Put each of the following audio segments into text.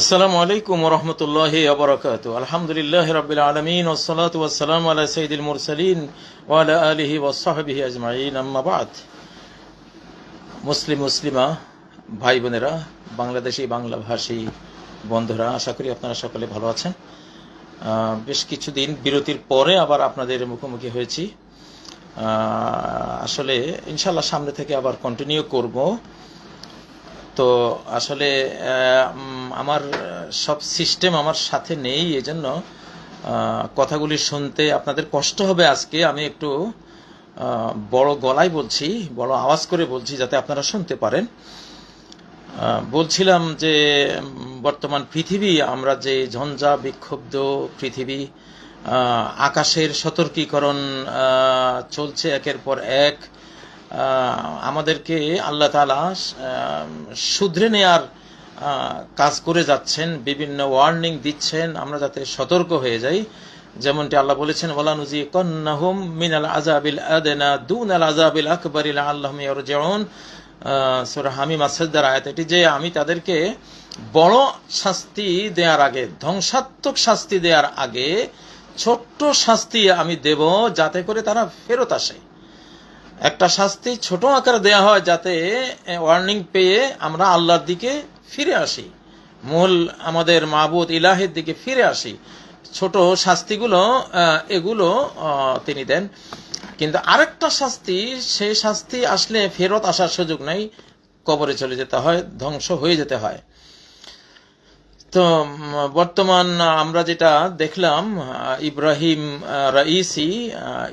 আসসালামু আলাইকুম রহমতুল্লাহ আবরকাত আলহামদুলিল্লাহ রবিল আলমিন ওসলাত ওসালাম আলা সঈদুল মুরসালিন ওয়ালা আলিহি ওসাহবিহি আজমাইন। আম্মাবাদ মুসলিম, মুসলিমা ভাই বোনেরা বাংলাদেশি বাংলা ভাষী বন্ধুরা, আশা করি আপনারা সকলে ভালো আছেন। বেশ কিছুদিন বিরতির পরে আবার আপনাদের মুখোমুখি হয়েছি। আসলে ইনশাল্লাহ সামনে থেকে আবার কন্টিনিউ করব। তো আসলে আমার সব সিস্টেম আমার সাথে নেই, এজন্য কথাগুলি শুনতে আপনাদের কষ্ট হবে আজকে। আমি একটু বড় গলায় বলছি, বড় আওয়াজ করে বলছি যাতে আপনারা শুনতে পারেন। বলছিলাম যে বর্তমান পৃথিবী, আমরা যে ঝঞ্ঝা বিক্ষুব্ধ পৃথিবী আকাশের সতর্কীকরণ চলছে একের পর এক। আমাদেরকে আল্লাহ তালা শুধরে নেয়ার কাজ করে যাচ্ছেন, বিভিন্ন ওয়ার্নিং দিচ্ছেন, আমরা যাতে সতর্ক হয়ে যাই। যেমনটি আল্লাহ বলেছেন ওলানুজি কন্নাহুম মিনাল আজাবিল আদেনা দুন আল আজাবিল আকবরিল আল্লাহ যেমন সুরা হামিম আসাদ্দার আয়াত এটি যে আমি তাদেরকে বড় শাস্তি দেওয়ার আগে, ধ্বংসাত্মক শাস্তি দেওয়ার আগে, ছোট্ট শাস্তি আমি দেব, যাতে করে তারা ফেরত আসে। একটা শাস্তি ছোট আকারে দেয়া হয় যাতে ওয়ার্নিং পেয়ে আমরা আল্লাহর দিকে ফিরে আসি। মূল আমাদের মাহবুদ ইলাহের দিকে ফিরে আসি। ছোট শাস্তিগুলো এগুলো তিনি দেন। কিন্তু আরেকটা শাস্তি সেই শাস্তি আসলে ফেরত আসার সুযোগ নাই। কবরে চলে যেতে হয়, ধ্বংস হয়ে যেতে হয়। তো বর্তমান আমরা যেটা দেখলাম ইব্রাহিম রাইসি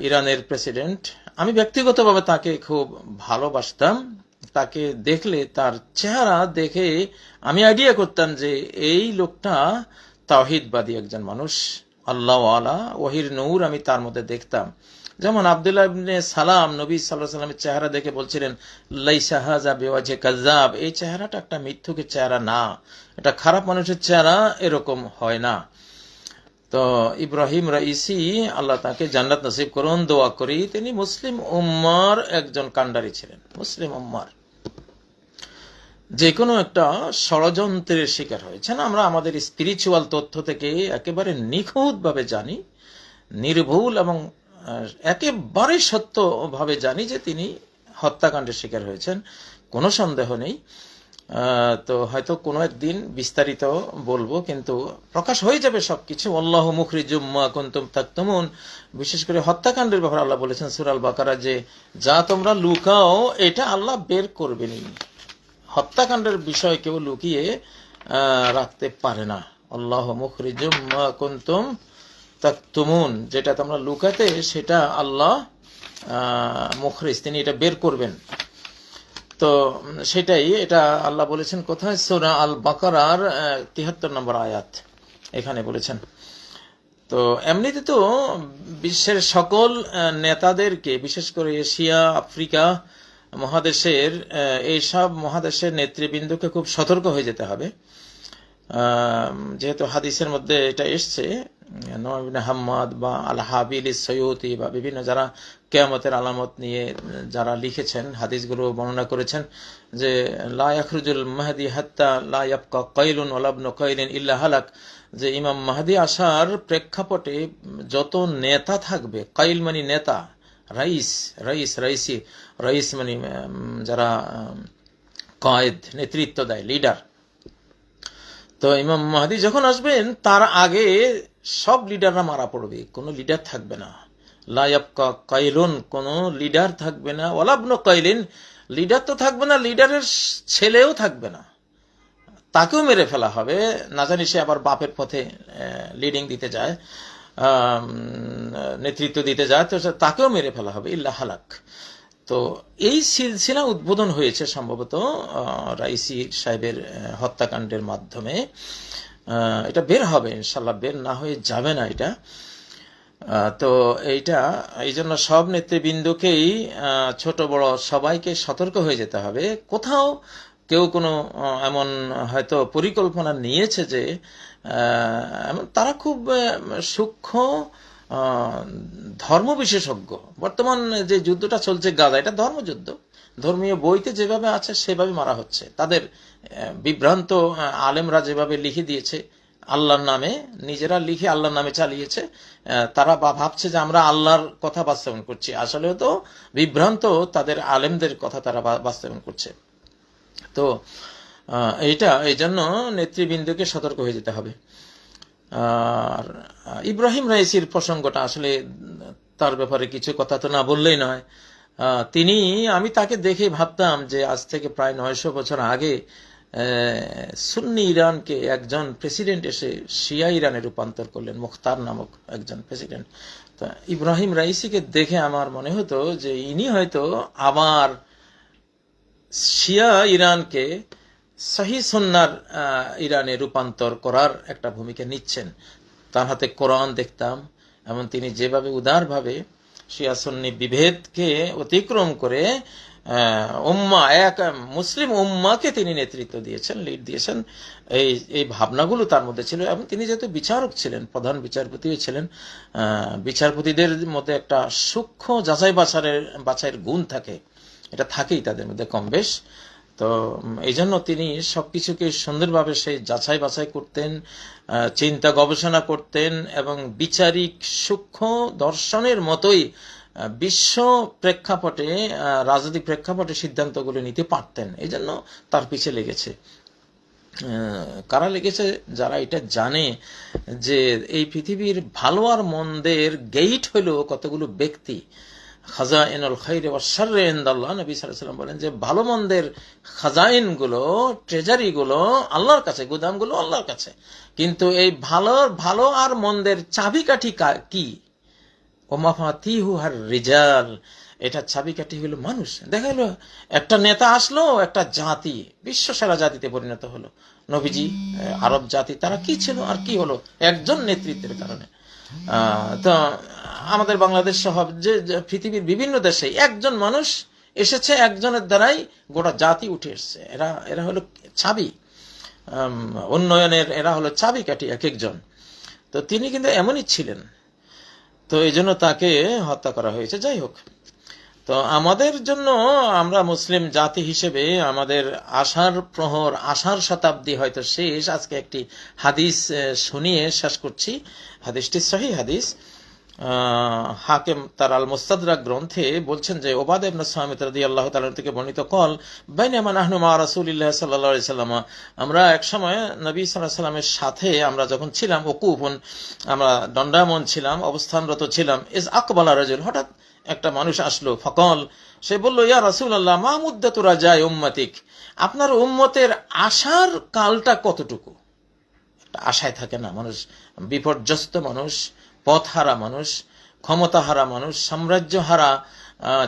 ইরানের প্রেসিডেন্ট আমি ব্যক্তিগতভাবে তাকে খুব ভালোবাসতাম। তাকে দেখলে, তার চেহারা দেখে আমি আইডিয়া করতাম যে এই লোকটা তাওহিদবাদী একজন মানুষ। আল্লাহ আলা, ওহির নূর আমি তার মধ্যে দেখতাম। যেমন আবদুল্লাহ ইবনে সালাম নবী সাল্লাহ সাল্লামের চেহারা দেখে বলছিলেন, লাইসা হাজা বেওয়াজে কাজাব এই চেহারাটা একটা মিথ্যুকের চেহারা না। এটা খারাপ মানুষের চেহারা এরকম হয় না। তো ইব্রাহিম রাইসি আল্লাহ তাকে জান্নাত নসিব করুন, দোয়া করি। তিনি মুসলিম উম্মার একজন কান্ডারি ছিলেন, মুসলিম উম্মার। যে কোনো একটা ষড়যন্ত্রের শিকার হয়েছেন। আমরা আমাদের স্পিরিচুয়াল তথ্য থেকে একেবারে নিখুঁতভাবে জানি, নির্ভুল এবং একেবারে সত্যভাবে জানি যে তিনি হত্যাকাণ্ডের শিকার হয়েছেন। কোনো সন্দেহ নেই। তো হয়তো কোনো একদিন বিস্তারিত বলব, কিন্তু প্রকাশ হয়ে যাবে সবকিছু। আল্লাহ মুখরিজুম্মা কুন্তুম তাকতুমুন। বিশেষ করে হত্যাকাণ্ডের ব্যাপারে আল্লাহ বলেছেন সুরাল বাকারা যে, যা তোমরা লুকাও, এটা আল্লাহ বের করবেনই। হত্যাকাণ্ডের বিষয় কেউ লুকিয়ে রাখতে পারে না। আল্লাহ মুখরিজুম মা কুন্তুম তাকতুমুন। যেটা তোমরা লুকাতে, সেটা আল্লাহ মুখরিজ, তিনি এটা বের করবেন। তো সেটাই, এটা আল্লাহ বলেছেন কোথায়? সূরা আল বাকারার তিহাত্তর নম্বর আয়াত। এখানে বলেছেন। তো এমনিতে তো বিশ্বের সকল নেতাদেরকে, বিশেষ করে এশিয়া, আফ্রিকা মহাদেশের এইসব মহাদেশের নেতৃবৃন্দকে খুব সতর্ক হয়ে যেতে হবে। যেহেতু হাদিসের মধ্যে এটা এসছে হাম্মাদ বা আল হাবিল সৈয়তি বা বিভিন্ন যারা কেয়ামতের আলামত নিয়ে যারা লিখেছেন, হাদিসগুলো বর্ণনা করেছেন যে, লা ইয়াখরুজুল মাহদি হাত্তা লা ইয়াবকা কাইলুন ওয়ালাবনু কাইলিন ইল্লা হালাক। যে ইমাম মাহদি আসার প্রেক্ষাপটে যত নেতা থাকবে, কাইল মানে নেতা, রাইস রাইস, রাইসি, রাইস মানে যারা কয়েদ, নেতৃত্ব দেয়, লিডার তো ইমাম মাহাদি যখন আসবেন, তার আগে সব লিডাররা মারা পড়বে, কোনো লিডার থাকবে না। লায়াবকা কাইলুন, কোনো লিডার থাকবে না। ওলাবন কাইলিন, লিডার তো থাকবে না, লিডারের ছেলেও থাকবে না। তাকেও মেরে ফেলা হবে। না জানি সে আবার বাপের পথে লিডিং দিতে যায় নেতৃত্ব দিতে যায়, তো তাকেও মেরে ফেলা হবে। ইল্লা হালাক। তো এই সিলসিলা উদ্বোধন হয়েছে সম্ভবত রাইসি সাহেবের হত্যাকাণ্ডের মাধ্যমে। এটা বের হবে ইনশাল্লাহ বের না হয়ে যাবে না এটা। তো এইটা, এই জন্য সব নেতৃবৃন্দকেই ছোট বড় সবাইকে সতর্ক হয়ে যেতে হবে। কোথাও কেউ কোনো এমন হয়তো পরিকল্পনা নিয়েছে যে তারা খুব সূক্ষ্ম ধর্ম বিশেষজ্ঞ বর্তমান যে যুদ্ধটা চলছে গাজা, এটা ধর্মযুদ্ধ। ধর্মীয় বইতে যেভাবে আছে, সেভাবে মারা হচ্ছে। তাদের বিভ্রান্ত আলেমরা যেভাবে লিখে দিয়েছে, আল্লাহর নামে, নিজেরা লিখে আল্লাহর নামে চালিয়েছে তারা বা ভাবছে যে আমরা আল্লাহর কথা বাস্তবায়ন করছি। আসলে তো বিভ্রান্ত তাদের আলেমদের কথা তারা বাস্তবায়ন করছে। তো এইটা এই জন্য নেতৃবৃন্দকে সতর্ক হয়ে যেতে হবে। আর ইব্রাহিম রাইসির প্রসঙ্গটা আসলে তার ব্যাপারে কিছু কথা তো না বললেই নয়। তিনি, আমি তাকে দেখে ভাবতাম যে আজ থেকে প্রায় নয়শো বছর আগে সুন্নি ইরানকে একজন প্রেসিডেন্ট এসে শিয়া ইরানে রূপান্তর করলেন, মুখতার নামক একজন প্রেসিডেন্ট। তা ইব্রাহিম রাইসিকে দেখে আমার মনে হতো যে ইনি হয়তো আবার শিয়া ইরানকে সহি সন্ন্যার ইরানে রূপান্তর করার একটা ভূমিকা নিচ্ছেন। তার হাতে কোরআন দেখতাম এবং তিনি যেভাবে উদারভাবে শিয়া বিভেদকে অতিক্রম করে উম্মা, এক, মুসলিম উম্মাকে তিনি নেতৃত্ব দিয়েছেন লিড দিয়েছেন। এই এই ভাবনাগুলো তার মধ্যে ছিল এবং তিনি যেহেতু বিচারক ছিলেন, প্রধান বিচারপতিও ছিলেন বিচারপতিদের মধ্যে একটা সূক্ষ্ম যাচাই বাছারের বাছাইয়ের গুণ থাকে। এটা থাকেই তাদের মধ্যে কম বেশ। তো এই জন্য তিনি সবকিছুকে সুন্দরভাবে সেই যাচাই বাছাই করতেন চিন্তা গবেষণা করতেন এবং বিচারিক সূক্ষ্ম দর্শনের মতোই বিশ্ব প্রেক্ষাপটে রাজনৈতিক প্রেক্ষাপটে সিদ্ধান্তগুলো নিতে পারতেন। এই জন্য তার পিছে লেগেছে। কারা লেগেছে? যারা এটা জানে যে এই পৃথিবীর ভালো আর মন্দের গেইট হলো কতগুলো ব্যক্তি। খাজাইন আল খাইরে ওয়া শাররে ইনদাল্লাহ। নবী সাল্লাল্লাহু বলেন যে ভালো মন্দের খাজাইনগুলো ট্রেজারি গুলো আল্লাহর কাছে, গুদামগুলো আল্লাহর কাছে। কিন্তু এই ভালো ভালো আর মন্দের চাবিকাঠি কা- কি? ওমাফাতিহু হার রিজাল। এটা চাবিকাঠি হলো মানুষ। দেখা গেল, একটা নেতা আসলো, একটা জাতি, বিশ্ব সেরা জাতিতে পরিণত হলো। নবীজি আরব জাতি, তারা কি ছিল আর কি হলো? একজন নেতৃত্বের কারণে। তো আমাদের বাংলাদেশ সহ যে পৃথিবীর বিভিন্ন দেশে একজন মানুষ এসেছে একজনের দ্বারাই গোটা জাতি উঠে এসছে। এরা এরা হলো ছাবি উন্নয়নের, এরা হলো চাবি কাঠি এক একজন। তো তিনি কিন্তু এমনই ছিলেন। তো এই জন্য তাকে হত্যা করা হয়েছে। যাই হোক তো আমাদের জন্য আমরা মুসলিম জাতি হিসেবে আমাদের আশার প্রহর আশার শতাব্দী হয়তো শেষ। আজকে একটি হাদিস শুনিয়ে শেষ করছি। হাদিসটি সহি হাদিস। হাকেম তার আল মুস্তাদরাক গ্রন্থে বলছেন যে ওবাদ ইবনে সামিত রাদিয়াল্লাহু তাআলা থেকে বর্ণিত কল, বাইনামা নাহনু মা রাসূলিল্লাহ সাল্লাল্লাহু আলাইহি সাল্লাম, আমরা এক সময় নবী সাল্লাল্লাহু সাল্লামের সাথে আমরা যখন ছিলাম ওকুফুন আমরা দণ্ডায়মন ছিলাম, অবস্থানরত ছিলাম ইস আকবালা রাজুল, হঠাৎ একটা মানুষ আসলো, ফকল। সে বলল, ইয়া রাসূলুল্লাহ, মা মুদ্দাতু যায় উম্মতিক? আপনার উম্মতের আশার কালটা কতটুকু? একটা আশায় থাকে না, মানুষ বিপর্যস্ত মানুষ, পথহারা মানুষ, ক্ষমতাহারা মানুষ, সাম্রাজ্যহারা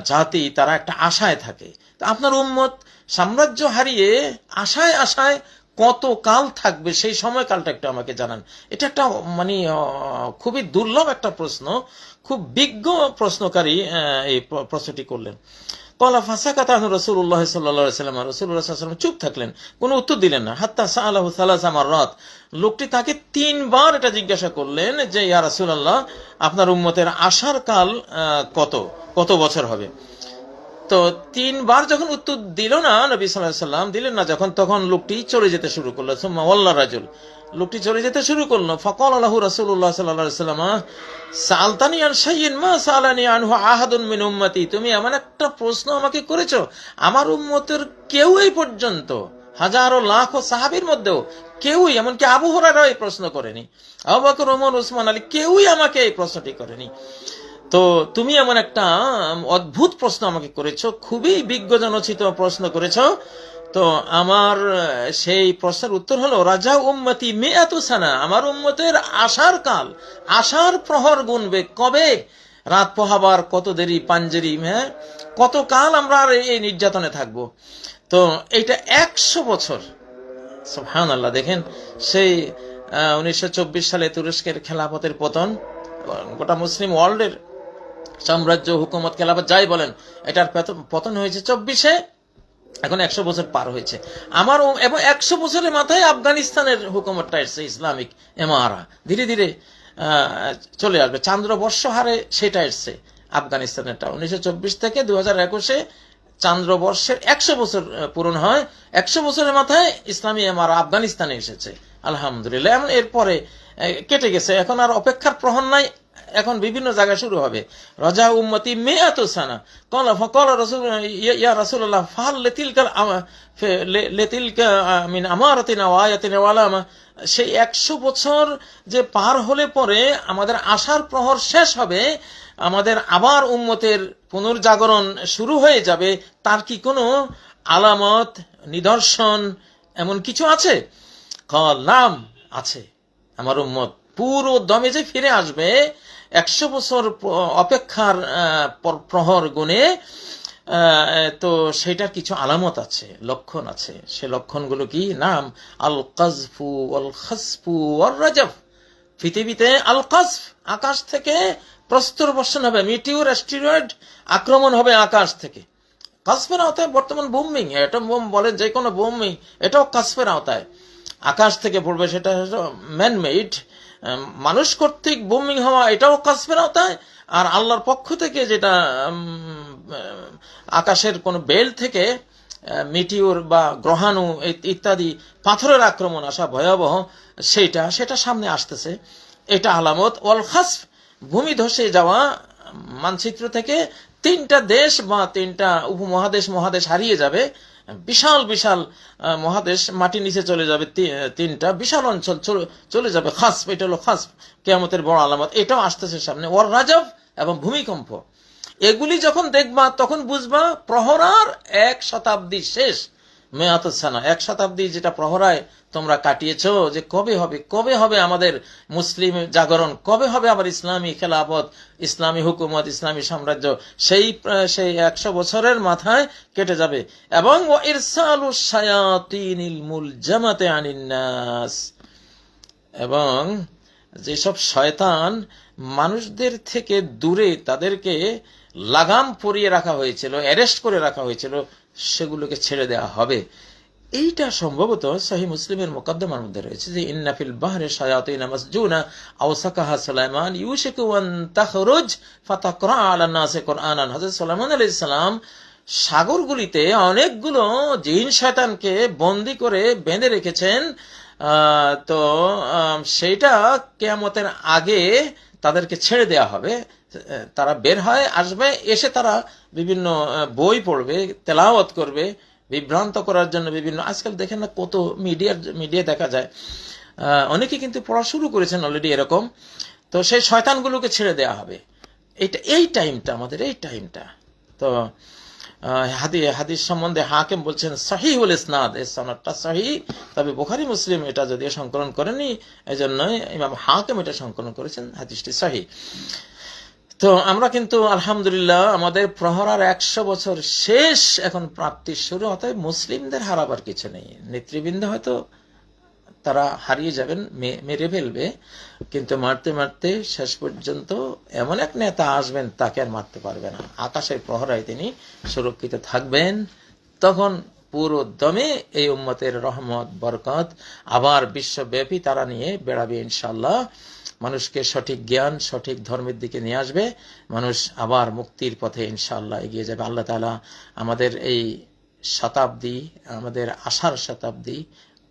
জাতি, তারা একটা আশায় থাকে। তা আপনার উম্মত সাম্রাজ্য হারিয়ে আশায় আশায় কত কাল থাকবে, সেই সময়কালটা একটু আমাকে জানান। এটা একটা মানে খুবই দুর্লভ একটা প্রশ্ন, খুব বিজ্ঞ প্রশ্নকারী এই প্র- প্রশ্নটি করলেন। কলা ফাঁসা কথা রসুল্লাহ সাল্লাম রসুল্লাহ চুপ থাকলেন, কোনো উত্তর দিলেন না। হাত্তা সাল্লাহ সাল্লাহ আমার রথ লোকটি তাকে তিনবার এটা জিজ্ঞাসা করলেন যে, ইয়া রাসূলুল্লাহ, আপনার উম্মতের আসার কাল কত? কত বছর হবে? তো তিনবার যখন উত্তর দিল না নবী সাল্লাম দিলেন না, যখন তখন লোকটি চলে যেতে শুরু করল। সুম্মা রাজুল। লোকটি চলে যেতে শুরু করল। ফকল আল্লাহ সাল্লাম সালতানি আন শাইইন মা সালানি আনহু আহাদুন মিন উম্মতি। তুমি এমন একটা প্রশ্ন আমাকে করেছ, আমার উম্মতের কেউ এই পর্যন্ত, হাজারো লাখো সাহাবীর মধ্যেও কেউই, এমনকি আবু হুরায়রা এই প্রশ্ন করেনি। আবু বকর, ওমর, ওসমান আলী কেউই আমাকে এই প্রশ্নটি করেনি। তো তুমি এমন একটা অদ্ভুত প্রশ্ন আমাকে করেছ, খুবই বিজ্ঞজনচিত প্রশ্ন করেছ। তো আমার সেই প্রশ্নের উত্তর হলো রাজা উম্মতি মেয়াতু সানা, আমার উম্মতের আশার কাল আশার প্রহর গুনবে কবে? রাত পোহাবার কত দেরি পাঞ্জেরি হ্যাঁ? কত কাল আমরা আর এই নির্যাতনে থাকব? তো এইটা একশো বছর। হ্যাঁ আল্লাহ দেখেন, সেই উনিশশো চব্বিশ সালে তুরস্কের খেলাফতের পতন, গোটা মুসলিম ওয়ার্ল্ডের সাম্রাজ্য, হুকুমত, খেলাফত, যাই বলেন, এটার পতন হয়েছে চব্বিশে, এখন একশো বছর পার হয়েছে। আমার এবং একশো বছরের মাথায় আফগানিস্তানের হুকুমতটা এসছে, ইসলামিক এমারা ধীরে ধীরে চলে আসবে। চান্দ্র বর্ষ হারে সেটা এসছে আফগানিস্তানেরটা। উনিশশো চব্বিশ থেকে দু হাজার একুশে চান্দ্রবর্ষের একশো বছর পূরণ হয়। একশো বছরের মাথায় ইসলামী আমার আফগানিস্তানে এসেছে, আলহামদুলিল্লাহ। এরপরে কেটে গেছে। এখন আর অপেক্ষার প্রহর নাই। এখন বিভিন্ন জায়গায় শুরু হবে। রাজা উম্মতি মেয়াত সানা। কল, ফকল রসুল, ইয়া রাসূলুল্লাহ, ফাল লেতিলকাল লেতিলকা মিন আমারাতিনা ওয়া আয়াতিনা ওয়া সেই একশো বছর যে পার হলে পরে আমাদের আশার প্রহর শেষ হবে, আমাদের আবার উম্মতের পুনর্জাগরণ শুরু হয়ে যাবে, তার কি কোনো আলামত, নিদর্শন এমন কিছু আছে? কল, নাম আছে। আমার উম্মত পুরো দমে যে ফিরে আসবে একশো বছর অপেক্ষার প্রহর গুণে তো সেটার কিছু আলামত আছে, লক্ষণ আছে। সে লক্ষণগুলো কি? নাম আল কাজফু অল খাসফু অল রাজফ পৃথিবীতে আল কাজফ আকাশ থেকে প্রস্তর বর্ষণ হবে, মিটিউর, অ্যাস্টিরয়েড আক্রমণ হবে আকাশ থেকে। কাসফের আওতায় বর্তমান বোমিং অ্যাটম বোম বলেন যে কোনো বোমিং এটাও কাসফের আওতায়। আকাশ থেকে পড়বে, সেটা ম্যানমেড মানুষ কর্তৃক বোমিং হওয়া এটাও কাসফের আওতায়, আর আল্লাহর পক্ষ থেকে যেটা আকাশের কোন বেল থেকে মিটিওর বা গ্রহাণু ইত্যাদি পাথরের আক্রমণ আসা ভয়াবহ, সেইটা, সেটা সামনে আসতেছে। এটা আলামত। ওয়াল খাসফ, ভূমি ধসে যাওয়া মানচিত্র থেকে তিনটা দেশ বা তিনটা উপমহাদেশ, মহাদেশ হারিয়ে যাবে। বিশাল বিশাল মহাদেশ মাটির নিচে চলে যাবে তিনটা। বিশাল অঞ্চল চলে- চলে যাবে খাস এটা হলো খাস কেয়ামতের বড় আলামত। এটাও আসতেছে সামনে। ওর রাজব এবং ভূমিকম্প। এগুলি যখন দেখবা, তখন বুঝবা, প্রহরার এক শতাব্দী শেষ। মেয়াত সানা এক শতাব্দী যেটা প্রহরায় তোমরা কাটিয়েছ যে কবে হবে? কবে হবে আমাদের মুসলিম জাগরণ? কবে হবে আবার ইসলামী খেলাফত, ইসলামী হুকুমত, ইসলামী সাম্রাজ্য? সেই সেই একশো বছরের মাথায় কেটে যাবে। এবং মুলজামাতে আনিন্নাস এবং যেসব শয়তান মানুষদের থেকে দূরে তাদেরকে লাগাম পরিয়ে রাখা হয়েছিল, অ্যারেস্ট করে রাখা হয়েছিল সেগুলোকে ছেড়ে দেওয়া হবে। এইটা সম্ভবত সহি মুসলিমের মোকদ্দমার মধ্যে রয়েছে যে ইন্নাফিল বাহরে শায়াতিন মাসজুনা নাসে সালাম সাগরগুলিতে অনেকগুলো জিন শয়তানকে বন্দি করে বেঁধে রেখেছেন। তো সেইটা কেয়ামতের আগে তাদেরকে ছেড়ে দেয়া হবে। তারা বের হয়, আসবে, এসে তারা বিভিন্ন বই পড়বে, তেলাওয়াত করবে, বিভ্রান্ত করার জন্য বিভিন্ন, আজকাল দেখেন না কত মিডিয়ার, মিডিয়া দেখা যায়। অনেকে কিন্তু পড়া শুরু করেছেন অলরেডি এরকম, তো সেই শয়তানগুলোকে ছেড়ে দেয়া হবে। এটা এই টাইমটা আমাদের এই টাইমটা তো হাদি, হাদিস সম্বন্ধে হাকিম বলছেন সাহি হল ইসনাদ এই সনদটা সাহি, তবে বুখারি, মুসলিম এটা যদিও সংকলন করেনি এই জন্য ইমাম হাকিম এটা সংকলন করেছেন, হাদিসটি সাহি। তো আমরা কিন্তু, আলহামদুলিল্লাহ, আমাদের প্রহরার একশো বছর শেষ এখন প্রাপ্তির শুরু, অতএব মুসলিমদের হারাবার কিছু নেই। নেতৃবৃন্দ হয়তো তারা হারিয়ে যাবেন মেরে ফেলবে, কিন্তু মারতে মারতে শেষ পর্যন্ত এমন এক নেতা আসবেন, তাকে আর মারতে পারবে না। আকাশের প্রহরায় তিনি সুরক্ষিত থাকবেন, তখন পুরো দমে এই উম্মতের রহমত, বরকত আবার বিশ্বব্যাপী তারা নিয়ে বেড়াবে ইনশাল্লাহ মানুষকে সঠিক জ্ঞান, সঠিক ধর্মের দিকে নিয়ে আসবে। মানুষ আবার মুক্তির পথে ইনশাল্লাহ এগিয়ে যাবে। আল্লাহ তাআলা আমাদের এই শতাব্দী, আমাদের আশার শতাব্দী,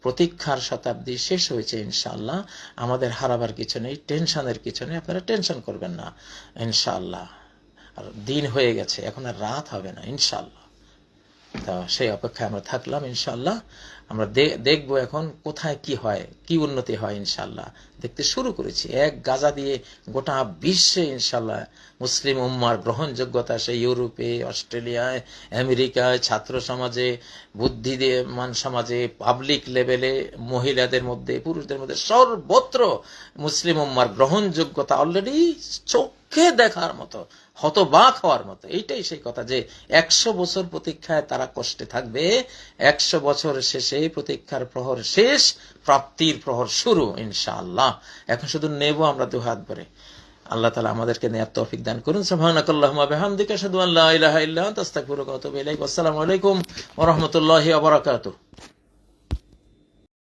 প্রতীক্ষার শতাব্দী শেষ হয়েছে ইনশাল্লাহ আমাদের হারাবার কিছু নেই, টেনশনের কিছু নেই, আপনারা টেনশন করবেন না ইনশাল্লাহ আর দিন হয়ে গেছে, এখন আর রাত হবে না ইনশাআল্লাহ। তো সেই অপেক্ষায় আমরা থাকলাম ইনশাল্লাহ আমরা দেখব এখন কোথায় কি হয়, কি উন্নতি হয় ইনশাল্লাহ দেখতে শুরু করেছি। এক গাজা দিয়ে গোটা বিশ্বে ইনশাল্লাহ মুসলিম উম্মার গ্রহণযোগ্যতা সেই ইউরোপে, অস্ট্রেলিয়ায়, আমেরিকায়, ছাত্র সমাজে বুদ্ধি দিয়ে মান সমাজে পাবলিক লেভেলে মহিলাদের মধ্যে, পুরুষদের মধ্যে সর্বত্র মুসলিম উম্মার গ্রহণযোগ্যতা অলরেডি চোখে দেখার মতো, হতবাক হওয়ার মতো, এইটাই সেই কথা যে একশো বছর প্রতীক্ষায় তারা কষ্টে থাকবে, একশো বছর শেষে প্রতীক্ষার প্রহর শেষ, প্রাপ্তির প্রহর শুরু, ইনশাআল্লাহ। এখন শুধু নেব আমরা দু হাত ভরে। আল্লাহ তালা আমাদেরকে নেয়ার তৌফিক দান করুন। সুবহানাকাল্লাহুম্মা বিহামদিকা আশহাদু আন লা ইলাহা ইল্লা আনতা আসসালামু আলাইকুম ওয়া রাহমাতুল্লাহি ওয়া বারাকাতুহু।